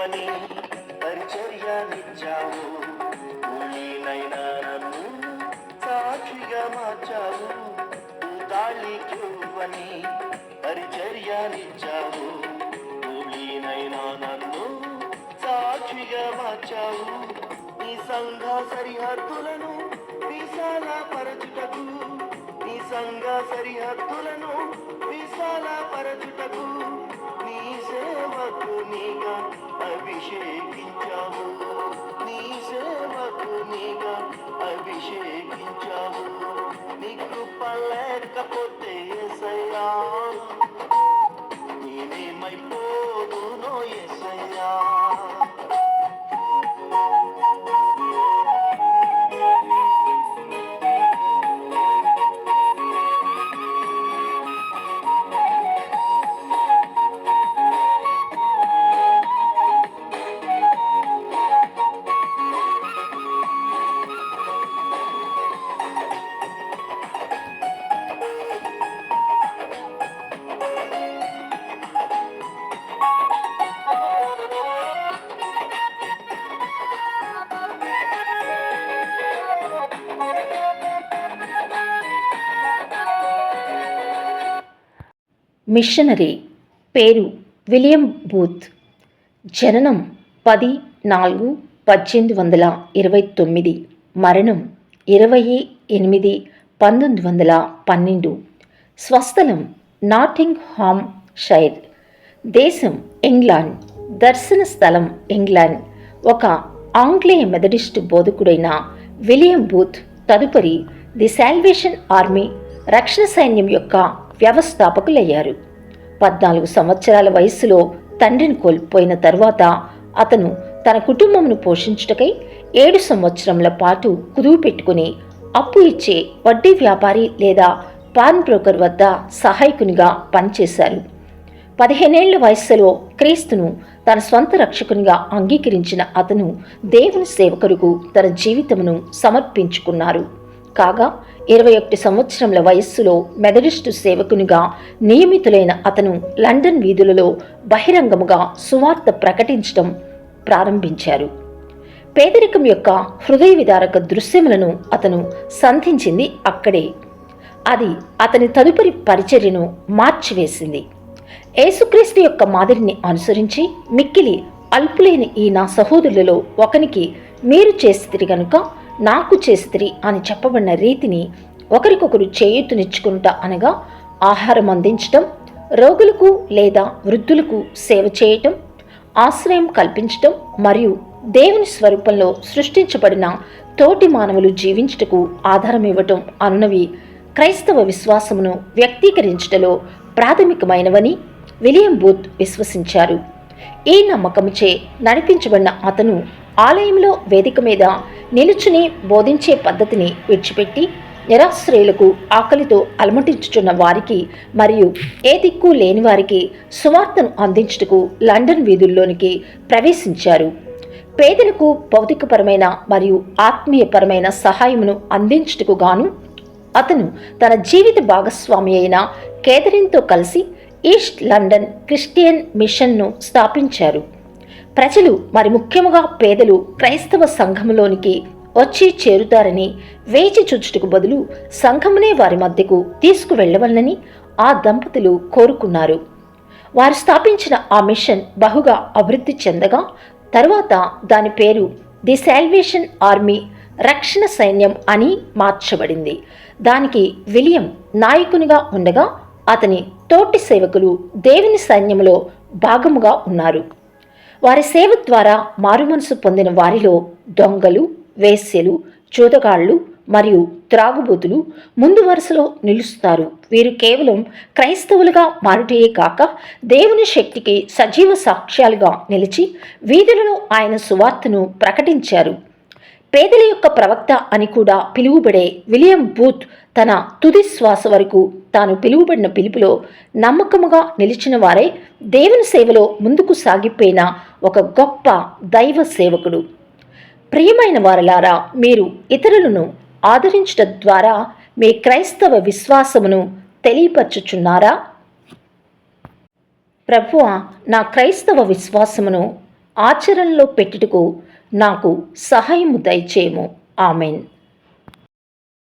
ఇవ్వని పరిచర్యనిచ్చావు నీనైనా నన్ను సాక్షిగా మార్చావు. తాళికివ్వని పరిచర్యనిచ్చావు నీనైనా నన్ను సాక్షిగా మార్చావు. నీ సంఘ సరిహద్దులను విశాల పరచుటకు నీ సంఘ సరిహద్దులను విశాల పరచుటకు నీ సేవకు నీగా అభిషేకించావు నీ సేవకు అభిషేకించావు నీ కృప లేకపోతే ఎసయ్యా మిషనరీ పేరు విలియం బూత్. జననం పది నాలుగు పద్దెనిమిది వందల ఇరవై తొమ్మిది. మరణం ఇరవై ఎనిమిది పంతొమ్మిది వందల పన్నెండు. స్వస్థలం నాటింగ్ హామ్ షైర్. దేశం ఇంగ్లాండ్. దర్శన స్థలం ఇంగ్లాండ్. ఒక ఆంగ్లేయ మెథడిస్ట్ బోధకుడైన విలియం బూత్ తదుపరి ది శాల్వేషన్ ఆర్మీ రక్షణ సైన్యం యొక్క వ్యవస్థాపకులయ్యారు. పద్నాలుగు సంవత్సరాల వయస్సులో తండ్రిని కోల్పోయిన తర్వాత అతను తన కుటుంబమును పోషించుటకై ఏడు సంవత్సరముల పాటు కుదువు పెట్టుకుని అప్పు ఇచ్చే వడ్డీ వ్యాపారి లేదా పాన్ బ్రోకర్ వద్ద సహాయకునిగా పనిచేశారు. పదిహేనేళ్ళ వయస్సులో క్రీస్తును తన స్వంత రక్షకునిగా అంగీకరించిన అతను దేవుని సేవకుడుకు తన జీవితమును సమర్పించుకున్నారు. కాగా ఇరవై ఒకటి సంవత్సరంల వయస్సులో మెథడిస్టు సేవకునిగా నియమితులైన అతను లండన్ వీధులలో బహిరంగముగా సువార్త ప్రకటించడం ప్రారంభించారు. పేదరికం యొక్క హృదయ విదారక దృశ్యములను అతను సంధించింది అక్కడే. అది అతని తదుపరి పరిచర్యను మార్చివేసింది. యేసుక్రీస్తు యొక్క మాదిరిని అనుసరించి మిక్కిలి అల్పులేని ఈ నా సహోదరులలో ఒకనికి మీరు చేస్తే గనుక నాకు చేస్త్రి అని చెప్పబడిన రీతిని ఒకరికొకరు చేయూతునిచ్చుకుంట అనగా ఆహారం అందించటం రోగులకు లేదా వృద్ధులకు సేవ చేయటం ఆశ్రయం కల్పించటం మరియు దేవుని స్వరూపంలో సృష్టించబడిన తోటి మానవులు జీవించుటకు ఆధారం ఇవ్వటం అనునవి క్రైస్తవ విశ్వాసమును వ్యక్తీకరించుటలో ప్రాథమికమైనవని విలియం బూత్ విశ్వసించారు. ఈ నమ్మకంచే నడిపించబడిన అతను ఆలయంలో వేదిక మీద నిలుచుని బోధించే పద్ధతిని విడిచిపెట్టి నిరాశ్రయులకు ఆకలితో అలమటించుచున్న వారికి మరియు ఏ దిక్కు లేని వారికి సువార్తను అందించుటకు లండన్ వీధుల్లోనికి ప్రవేశించారు. పేదలకు భౌతికపరమైన మరియు ఆత్మీయపరమైన సహాయమును అందించుటకు గాను అతను తన జీవిత భాగస్వామి అయిన కేథరిన్తో కలిసి ఈస్ట్ లండన్ క్రిస్టియన్ మిషన్ను స్థాపించారు. ప్రజలు మరి ముఖ్యముగా పేదలు క్రైస్తవ సంఘములోనికి వచ్చి చేరుతారని వేచి చూచుటకు బదులు సంఘమునే వారి మధ్యకు తీసుకువెళ్ళవలనని ఆ దంపతులు కోరుకున్నారు. వారు స్థాపించిన ఆ మిషన్ బహుగా అభివృద్ధి చెందగా తర్వాత దాని పేరు ది శాల్వేషన్ ఆర్మీ రక్షణ సైన్యం అని మార్చబడింది. దానికి విలియం నాయకునిగా ఉండగా అతని తోటి సేవకులు దేవుని సైన్యంలో భాగముగా ఉన్నారు. వారి సేవ ద్వారా మారుమనసు పొందిన వారిలో దొంగలు వేశ్యలు చూతగాళ్ళు మరియు త్రాగుబోతులు ముందు వరుసలో నిలుస్తారు వీరు కేవలం క్రైస్తవులుగా మారుటయే కాక దేవుని శక్తికి సజీవ సాక్ష్యాలుగా నిలిచి వీధులలో ఆయన సువార్తను ప్రకటించారు. పేదల యొక్క ప్రవక్త అని కూడా పిలువబడే విలియం బూత్ తన తుది శ్వాస వరకు తాను పిలువబడిన పిలుపులో నమ్మకముగా నిలిచిన వారే దేవుని సేవలో ముందుకు సాగిపోయిన ఒక గొప్ప దైవ సేవకుడు. ప్రియమైన వారలారా మీరు ఇతరులను ఆదరించడం ద్వారా మీ క్రైస్తవ విశ్వాసమును తెలియపరచుచున్నారా? ప్రభువ నా క్రైస్తవ విశ్వాసమును ఆచరణలో పెట్టుటకు నాకు సహాయము దయచేయము. ఆమెన్.